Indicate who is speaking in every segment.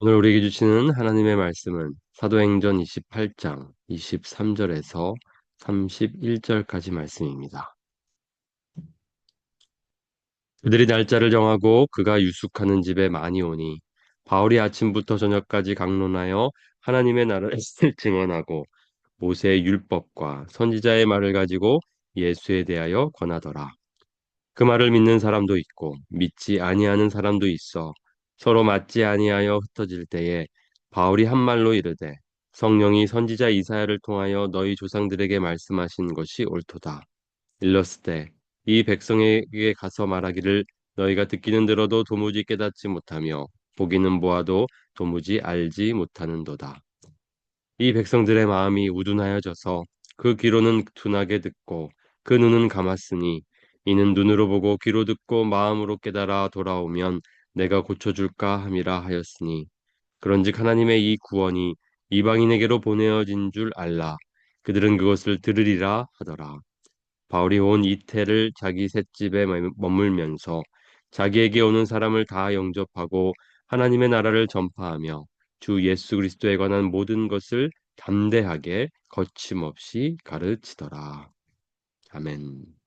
Speaker 1: 오늘 우리에게 주시는 하나님의 말씀은 사도행전 28장 23절에서 31절까지 말씀입니다. 그들이 날짜를 정하고 그가 유숙하는 집에 많이 오니 바울이 아침부터 저녁까지 강론하여 하나님의 나라를 증언하고 모세의 율법과 선지자의 말을 가지고 예수에 대하여 권하더라. 그 말을 믿는 사람도 있고 믿지 아니하는 사람도 있어 서로 맞지 아니하여 흩어질 때에 바울이 한 말로 이르되 성령이 선지자 이사야를 통하여 너희 조상들에게 말씀하신 것이 옳도다. 일렀을 때이 백성에게 가서 말하기를 너희가 듣기는 들어도 도무지 깨닫지 못하며 보기는 보아도 도무지 알지 못하는도다. 이 백성들의 마음이 우둔하여져서 그 귀로는 둔하게 듣고 그 눈은 감았으니 이는 눈으로 보고 귀로 듣고 마음으로 깨달아 돌아오면 내가 고쳐줄까 함이라 하였으니 그런즉 하나님의 이 구원이 이방인에게로 보내어진 줄 알라 그들은 그것을 들으리라 하더라 바울이 온 이태를 자기 셋집에 머물면서 자기에게 오는 사람을 다 영접하고 하나님의 나라를 전파하며 주 예수 그리스도에 관한 모든 것을 담대하게 거침없이 가르치더라. 아멘.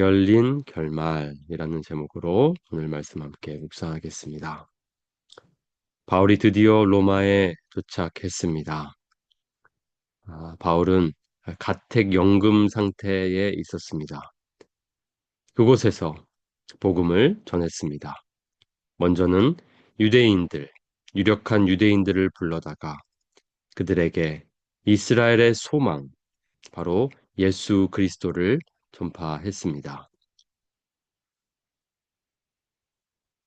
Speaker 1: 열린 결말이라는 제목으로 오늘 말씀 함께 묵상하겠습니다. 바울이 드디어 로마에 도착했습니다. 아, 바울은 가택 연금 상태에 있었습니다. 그곳에서 복음을 전했습니다. 먼저는 유대인들, 유력한 유대인들을 불러다가 그들에게 이스라엘의 소망, 바로 예수 그리스도를 전파했습니다.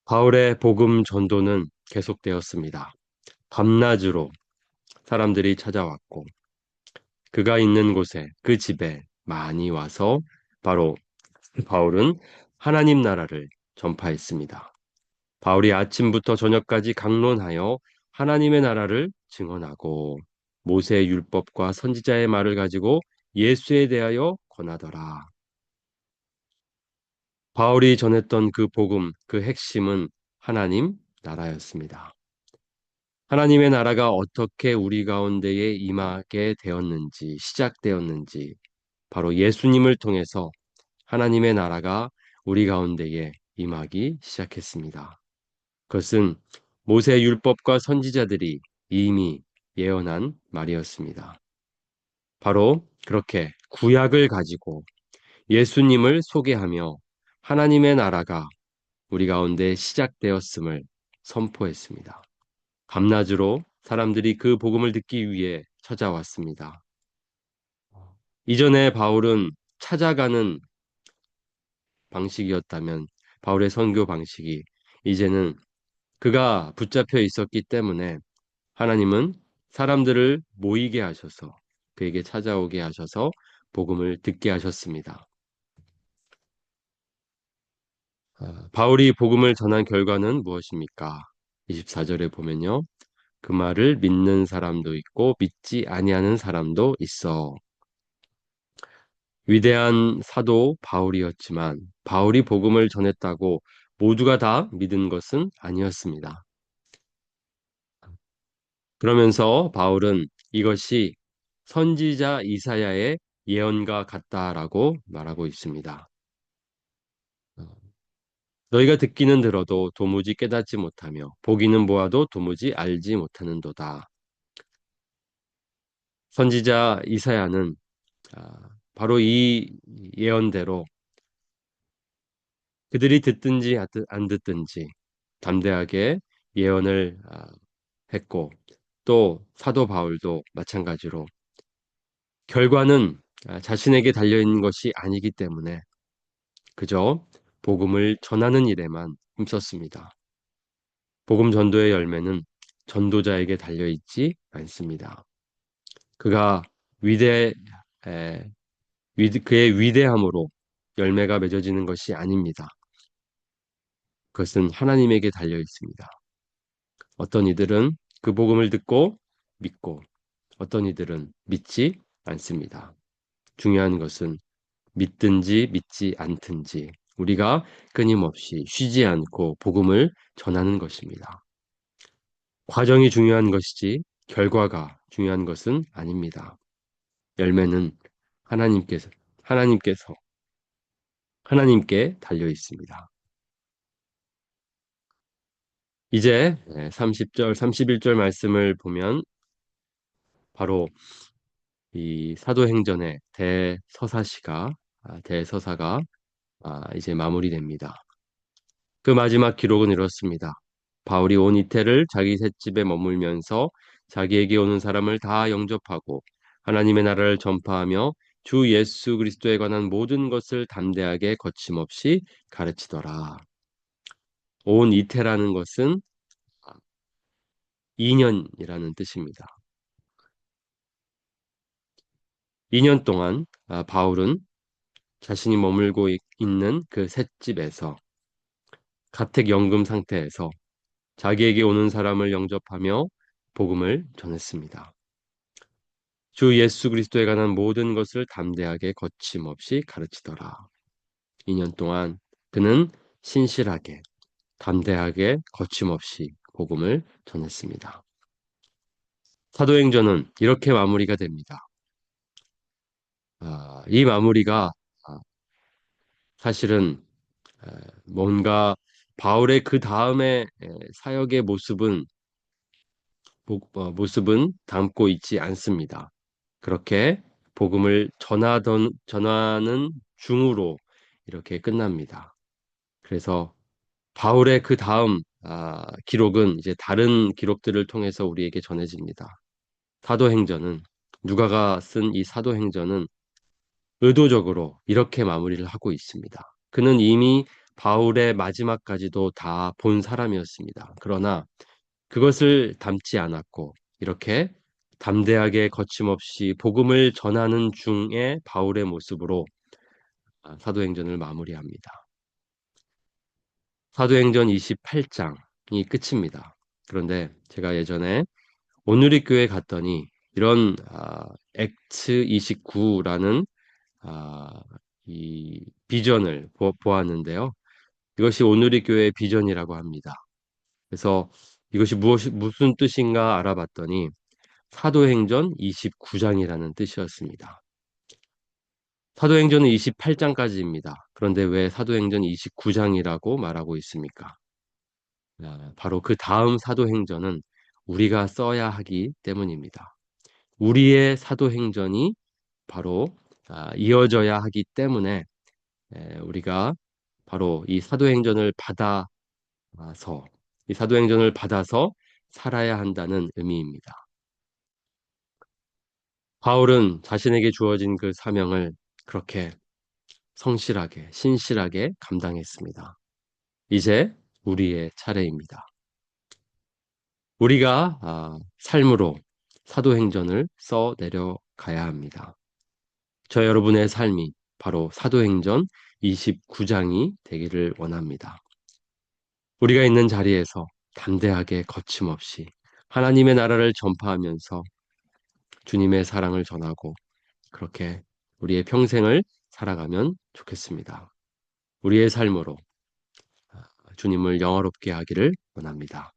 Speaker 1: 바울의 복음 전도는 계속되었습니다. 밤낮으로 사람들이 찾아왔고 그가 있는 곳에 그 집에 많이 와서 바로 바울은 하나님 나라를 전파했습니다. 바울이 아침부터 저녁까지 강론하여 하나님의 나라를 증언하고 모세의 율법과 선지자의 말을 가지고 예수에 대하여 권하더라. 바울이 전했던 그 복음, 그 핵심은 하나님 나라였습니다. 하나님의 나라가 어떻게 우리 가운데에 임하게 되었는지, 시작되었는지, 바로 예수님을 통해서 하나님의 나라가 우리 가운데에 임하기 시작했습니다. 그것은 모세 율법과 선지자들이 이미 예언한 말이었습니다. 바로 그렇게 구약을 가지고 예수님을 소개하며 하나님의 나라가 우리 가운데 시작되었음을 선포했습니다. 밤낮으로 사람들이 그 복음을 듣기 위해 찾아왔습니다. 이전에 바울은 찾아가는 방식이었다면 바울의 선교 방식이 이제는 그가 붙잡혀 있었기 때문에 하나님은 사람들을 모이게 하셔서 그에게 찾아오게 하셔서 복음을 듣게 하셨습니다. 아, 바울이 복음을 전한 결과는 무엇입니까? 24절에 보면요. 그 말을 믿는 사람도 있고 믿지 아니하는 사람도 있어. 위대한 사도 바울이었지만 바울이 복음을 전했다고 모두가 다 믿은 것은 아니었습니다. 그러면서 바울은 이것이 선지자 이사야의 예언과 같다라고 말하고 있습니다. 너희가 듣기는 들어도 도무지 깨닫지 못하며 보기는 보아도 도무지 알지 못하는도다. 선지자 이사야는 아, 바로 이 예언대로 그들이 듣든지 안 듣든지 담대하게 예언을 아, 했고 또 사도 바울도 마찬가지로 결과는 아, 자신에게 달려있는 것이 아니기 때문에 그저 복음을 전하는 일에만 힘썼습니다. 복음 전도의 열매는 전도자에게 달려 있지 않습니다. 그가 위대, 에, 위, 그의 위대함으로 열매가 맺어지는 것이 아닙니다. 그것은 하나님에게 달려 있습니다. 어떤 이들은 그 복음을 듣고 믿고 어떤 이들은 믿지 않습니다. 중요한 것은 믿든지 믿지 않든지 우리가 끊임없이 쉬지 않고 복음을 전하는 것입니다. 과정이 중요한 것이지 결과가 중요한 것은 아닙니다. 열매는 하나님께서 하나님께서 하나님께 달려 있습니다. 이제 30절, 31절 말씀을 보면 바로 이 사도행전의 대서사시가 아, 대서사가 아, 이제 마무리됩니다. 그 마지막 기록은 이렇습니다. 바울이 온 이태를 자기 셋집에 머물면서 자기에게 오는 사람을 다 영접하고 하나님의 나라를 전파하며 주 예수 그리스도에 관한 모든 것을 담대하게 거침없이 가르치더라. 온 이태라는 것은 2년이라는 뜻입니다. 2년 동안 아, 바울은 자신이 머물고 있는 그 셋집에서 가택연금 상태에서 자기에게 오는 사람을 영접하며 복음을 전했습니다. 주 예수 그리스도에 관한 모든 것을 담대하게 거침없이 가르치더라. 2년 동안 그는 신실하게, 담대하게, 거침없이 복음을 전했습니다. 사도행전은 이렇게 마무리가 됩니다. 아, 이 마무리가 아, 사실은 뭔가 바울의 그 다음에 사역의 모습은 어, 모습은 담고 있지 않습니다. 그렇게 복음을 전하던 전하는 중으로 이렇게 끝납니다. 그래서 바울의 그 다음 아, 기록은 이제 다른 기록들을 통해서 우리에게 전해집니다. 사도행전은 누가가 쓴 이 사도행전은 의도적으로 이렇게 마무리를 하고 있습니다. 그는 이미 바울의 마지막까지도 다 본 사람이었습니다. 그러나 그것을 담지 않았고 이렇게 담대하게 거침없이 복음을 전하는 중에 바울의 모습으로 아, 사도행전을 마무리합니다. 사도행전 28장이 끝입니다. 그런데 제가 예전에 오누리 교회 갔더니 이런 아, 액트 29라는 아, 이 비전을 보, 보았는데요. 이것이 오누리 교회의 비전이라고 합니다. 그래서 이것이 무엇이 무슨 뜻인가 알아봤더니 사도행전 29장이라는 뜻이었습니다. 사도행전은 28장까지입니다. 그런데 왜 사도행전 29장이라고 말하고 있습니까? 아, 바로 그 다음 사도행전은 우리가 써야 하기 때문입니다. 우리의 사도행전이 바로 아, 이어져야 하기 때문에 우리가 바로 이 사도행전을 받아서 이 사도행전을 받아서 살아야 한다는 의미입니다. 바울은 자신에게 주어진 그 사명을 그렇게 성실하게, 신실하게 감당했습니다. 이제 우리의 차례입니다. 우리가 아, 삶으로 사도행전을 써 내려가야 합니다. 저 여러분의 삶이 바로 사도행전 29장이 되기를 원합니다. 우리가 있는 자리에서 담대하게 거침없이 하나님의 나라를 전파하면서 주님의 사랑을 전하고 그렇게 우리의 평생을 살아가면 좋겠습니다. 우리의 삶으로 주님을 영화롭게 하기를 원합니다.